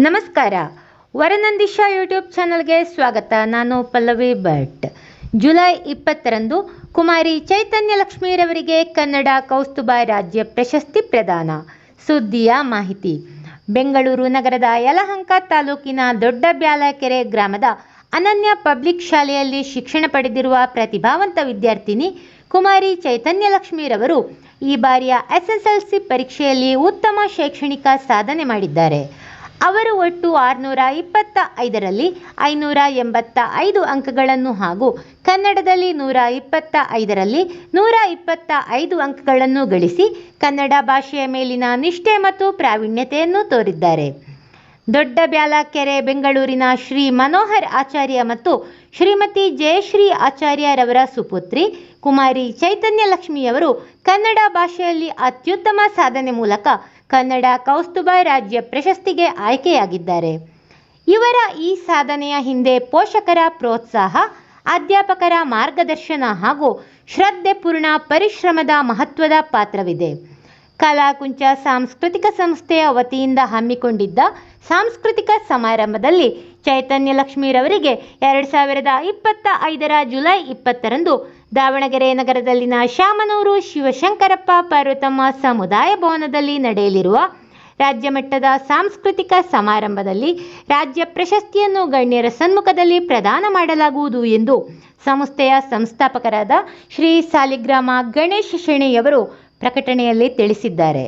ನಮಸ್ಕಾರ. ವರನಂದಿಶ ಯೂಟ್ಯೂಬ್ ಚಾನಲ್ಗೆ ಸ್ವಾಗತ. ನಾನು ಪಲ್ಲವಿ ಭಟ್. ಜುಲೈ ಇಪ್ಪತ್ತರಂದು ಕುಮಾರಿ ಚೈತನ್ಯ ಲಕ್ಷ್ಮೀರವರಿಗೆ ಕನ್ನಡ ಕೌಸ್ತುಭ ರಾಜ್ಯ ಪ್ರಶಸ್ತಿ ಪ್ರದಾನ. ಸುದ್ದಿಯ ಮಾಹಿತಿ. ಬೆಂಗಳೂರು ನಗರದ ಯಲಹಂಕ ತಾಲೂಕಿನ ದೊಡ್ಡ ಬ್ಯಾಲಕೆರೆ ಗ್ರಾಮದ ಅನನ್ಯ ಪಬ್ಲಿಕ್ ಶಾಲೆಯಲ್ಲಿ ಶಿಕ್ಷಣ ಪಡೆದಿರುವ ಪ್ರತಿಭಾವಂತ ವಿದ್ಯಾರ್ಥಿನಿ ಕುಮಾರಿ ಚೈತನ್ಯ ಲಕ್ಷ್ಮೀರವರು ಈ ಬಾರಿಯ ಎಸ್ಎಸ್ಎಲ್ಸಿ ಪರೀಕ್ಷೆಯಲ್ಲಿ ಉತ್ತಮ ಶೈಕ್ಷಣಿಕ ಸಾಧನೆ ಮಾಡಿದ್ದಾರೆ. ಅವರು ಒಟ್ಟು ಆರುನೂರ ಇಪ್ಪತ್ತ ಐದರಲ್ಲಿ ಐನೂರ ಎಂಬತ್ತ ಐದು ಅಂಕಗಳನ್ನು ಹಾಗೂ ಕನ್ನಡದಲ್ಲಿ ನೂರ ಇಪ್ಪತ್ತ ಐದರಲ್ಲಿ ನೂರ ಇಪ್ಪತ್ತ ಐದು ಅಂಕಗಳನ್ನು ಗಳಿಸಿ ಕನ್ನಡ ಭಾಷೆಯ ಮೇಲಿನ ನಿಷ್ಠೆ ಮತ್ತು ಪ್ರಾವೀಣ್ಯತೆಯನ್ನು ತೋರಿದ್ದಾರೆ. ದೊಡ್ಡ ಬ್ಯಾಲಕೆರೆ ಬೆಂಗಳೂರಿನ ಶ್ರೀ ಮನೋಹರ್ ಆಚಾರ್ಯ ಮತ್ತು ಶ್ರೀಮತಿ ಜಯಶ್ರೀ ಆಚಾರ್ಯರವರ ಸುಪುತ್ರಿ ಕುಮಾರಿ ಚೈತನ್ಯ ಲಕ್ಷ್ಮಿಯವರು ಕನ್ನಡ ಭಾಷೆಯಲ್ಲಿ ಅತ್ಯುತ್ತಮ ಸಾಧನೆ ಮೂಲಕ ಕನ್ನಡ ಕೌಸ್ತುಭ ರಾಜ್ಯ ಪ್ರಶಸ್ತಿಗೆ ಆಯ್ಕೆಯಾಗಿದ್ದಾರೆ. ಇವರ ಈ ಸಾಧನೆಯ ಹಿಂದೆ ಪೋಷಕರ ಪ್ರೋತ್ಸಾಹ, ಅಧ್ಯಾಪಕರ ಮಾರ್ಗದರ್ಶನ ಹಾಗೂ ಶ್ರದ್ಧೆಪೂರ್ಣ ಪರಿಶ್ರಮದ ಮಹತ್ವದ ಪಾತ್ರವಿದೆ. ಕಲಾಕುಂಚ ಸಾಂಸ್ಕೃತಿಕ ಸಂಸ್ಥೆಯ ವತಿಯಿಂದ ಹಮ್ಮಿಕೊಂಡಿದ್ದ ಸಾಂಸ್ಕೃತಿಕ ಸಮಾರಂಭದಲ್ಲಿ ಚೈತನ್ಯ ಲಕ್ಷ್ಮೀರವರಿಗೆ ಎರಡು ಸಾವಿರದ ಇಪ್ಪತ್ತ ಐದರ ಜುಲೈ ಇಪ್ಪತ್ತರಂದು ದಾವಣಗೆರೆ ನಗರದಲ್ಲಿನ ಶಾಮನೂರು ಶಿವಶಂಕರಪ್ಪ ಪಾರ್ವತಮ್ಮ ಸಮುದಾಯ ಭವನದಲ್ಲಿ ನಡೆಯಲಿರುವ ರಾಜ್ಯ ಮಟ್ಟದ ಸಾಂಸ್ಕೃತಿಕ ಸಮಾರಂಭದಲ್ಲಿ ರಾಜ್ಯ ಪ್ರಶಸ್ತಿಯನ್ನು ಗಣ್ಯರ ಸಮ್ಮುಖದಲ್ಲಿ ಪ್ರದಾನ ಮಾಡಲಾಗುವುದು ಎಂದು ಸಂಸ್ಥೆಯ ಸಂಸ್ಥಾಪಕರಾದ ಶ್ರೀ ಸಾಲಿಗ್ರಾಮ ಗಣೇಶ ಶೆಣೆಯವರು ಪ್ರಕಟಣೆಯಲ್ಲಿ ತಿಳಿಸಿದ್ದಾರೆ.